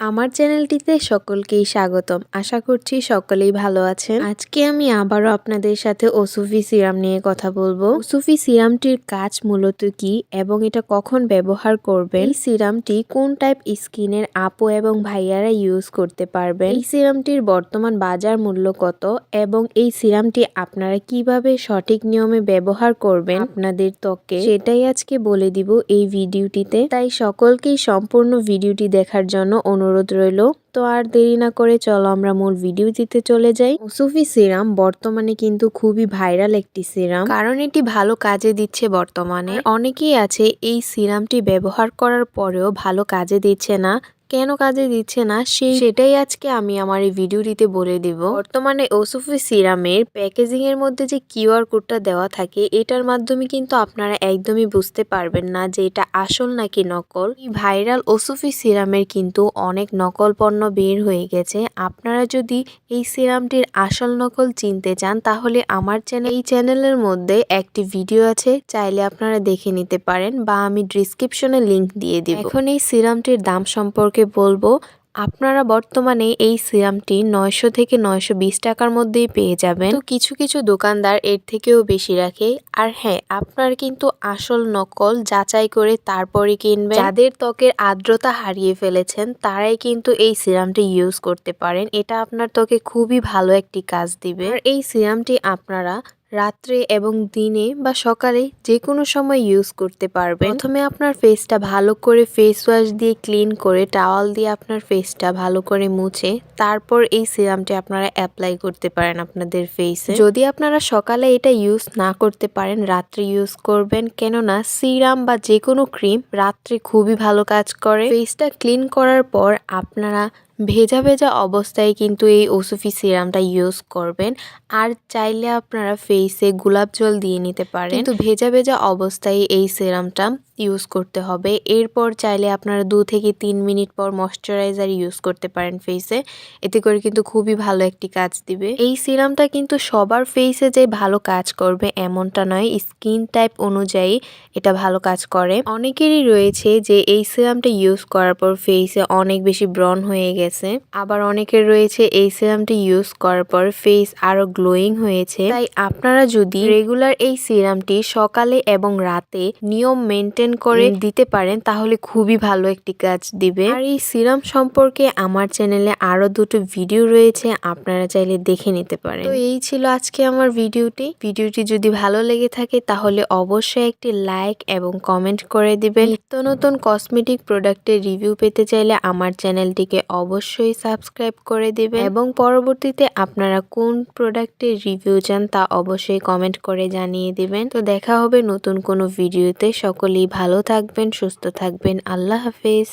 আমার চ্যানেলটিতে সকলকেই স্বাগতম। আশা করছি সকলেই ভালো আছেন। আজকে আমি আবারও আপনাদের সাথে ওসুফি সিরাম নিয়ে কথা বলব। ওসুফি সিরামটির কাজ মূলত কি এবং এটা কখন ব্যবহার করবেন? সিরামটি কোন টাইপ স্কিনের আপু এবং ভাইয়ারা ইউজ করতে পারবেন? এই সিরামটির বর্তমান বাজার মূল্য কত এবং এই সিরামটি আপনারা কীভাবে সঠিক নিয়মে ব্যবহার করবেন? আপনাদের ত্বকে সেটাই আজকে বলে দিব এই ভিডিওটিতে। তাই সকলকেই সম্পূর্ণ ভিডিওটি দেখার জন্য অনুরোধ রইল। তো আর দেরি না করে চলো আমরা মূল ভিডিও দিতে চলে যাই। মুসুফি সিরাম বর্তমানে কিন্তু খুবই ভাইরাল একটি সিরাম। কারণ এটি ভালো কাজে দিচ্ছে বর্তমানে। অনেকেই আছে এই সিরামটি ব্যবহার করার পরেও ভালো কাজে দিচ্ছে না। কেন কাজে দিচ্ছে না, সেই সেটাই আজকে আমি আমার এই ভিডিওটিতে বলে দিব। বর্তমানে ওসুফি সিরামের প্যাকেজিং এর মধ্যে যে কিউআর কোডটা দেওয়া থাকে, এটার মাধ্যমে কিন্তু আপনারা একদমই বুঝতে পারবেন না যে এটা আসল নাকি নকল। এই ভাইরাল ওসুফি সিরামের কিন্তু অনেক নকল পণ্য বের হয়ে গেছে। আপনারা যদি এই সিরামটির আসল নকল চিনতে চান, তাহলে আমার চ্যানেল এই চ্যানেলের মধ্যে একটি ভিডিও আছে, চাইলে আপনারা দেখে নিতে পারেন বা আমি ডিসক্রিপশনে লিংক দিয়ে দিব। এখন এই সিরামটির দাম সম্পর্কে সম্পর্কে বলব, আপনারা বর্তমানে এই সিরামটি নয়শো থেকে নয়শো বিশ টাকার মধ্যেই পেয়ে যাবেন। তো কিছু কিছু দোকানদার এর থেকেও বেশি রাখে। আর হ্যাঁ আপনার কিন্তু আসল নকল যাচাই করে তারপরে কিনবেন। যাদের ত্বকের আর্দ্রতা হারিয়ে ফেলেছেন, তারাই কিন্তু এই সিরামটি ইউজ করতে পারেন। এটা আপনার ত্বকে খুবই ভালো একটি কাজ দিবে। আর এই সিরামটি আপনারা রাত্রে এবং দিনে বা সকালে যে কোনো সময় ইউজ করতে পারবেন। প্রথমে আপনার ফেসটা ভালো করে ফেস ওয়াশ দিয়ে ক্লিন করে টাওয়াল দিয়ে আপনার ফেসটা ভালো করে মুছে তারপর এই সিরামটি আপনারা অ্যাপ্লাই করতে পারেন আপনাদের ফেসে যদি আপনারা সকালে এটা ইউজ না করতে পারেন, রাত্রে ইউজ করবেন, কেননা সিরাম বা যে কোনো ক্রিম রাত্রে খুবই ভালো কাজ করে। ফেসটা ক্লিন করার পর আপনারা ভেজা ভেজা অবস্থায় কিন্তু এই ওসুফি সিরামটা ইউজ করবেন। আর চাইলে আপনারা ফেসে গোলাপ জল দিয়ে নিতে পারেন। কিন্তু ভেজা ভেজা অবস্থায় এই সিরামটা ইউজ করতে হবে। এরপর চাইলে আপনারা দু থেকে তিন মিনিট পর ময়শ্চারাইজার ইউজ করতে পারেন ফেসে এতে করে কিন্তু খুবই ভালো একটি কাজ দিবে। এই সিরামটা কিন্তু সবার ফেসে যে ভালো কাজ করবে এমনটা নয় স্কিন টাইপ অনুযায়ী এটা ভালো কাজ করে। অনেকেরই রয়েছে যে এই সিরামটা ইউজ করার পর ফেসে অনেক বেশি ব্রন হয়ে গেছে। আবার অনেকের রয়েছে এই সিরামটি ইউজ করার পর ফেস আরও গ্লোয়িং হয়েছে। তাই আপনারা যদি রেগুলার এই সিরামটি সকালে এবং রাতে নিয়ম মেনটেন করে দিতে পারেন তাহলে খুবই ভালো একটি কাজ দিবে। আর এই সিরাম সম্পর্কে আমার চ্যানেলে আরও দুটো ভিডিও রয়েছে আপনারা চাইলে দেখে নিতে পারেন। তো এই ছিল আজকে আমার ভিডিওটি ভিডিওটি যদি ভালো লেগে থাকে তাহলে অবশ্যই একটি লাইক এবং কমেন্ট করে দিবেন। নিত্য নতুন কসমেটিক প্রোডাক্টের রিভিউ পেতে চাইলে আমার চ্যানেলটিকে অবশ্যই সাবস্ক্রাইব করে দেবেন। এবং পরবর্তীতে আপনারা কোন প্রোডাক্টের রিভিউ চান তা অবশ্যই কমেন্ট করে জানিয়ে দেবেন। তো দেখা হবে নতুন কোনো ভিডিওতে সকলেই ভালো থাকবেন, সুস্থ থাকবেন। আল্লাহ হাফেজ।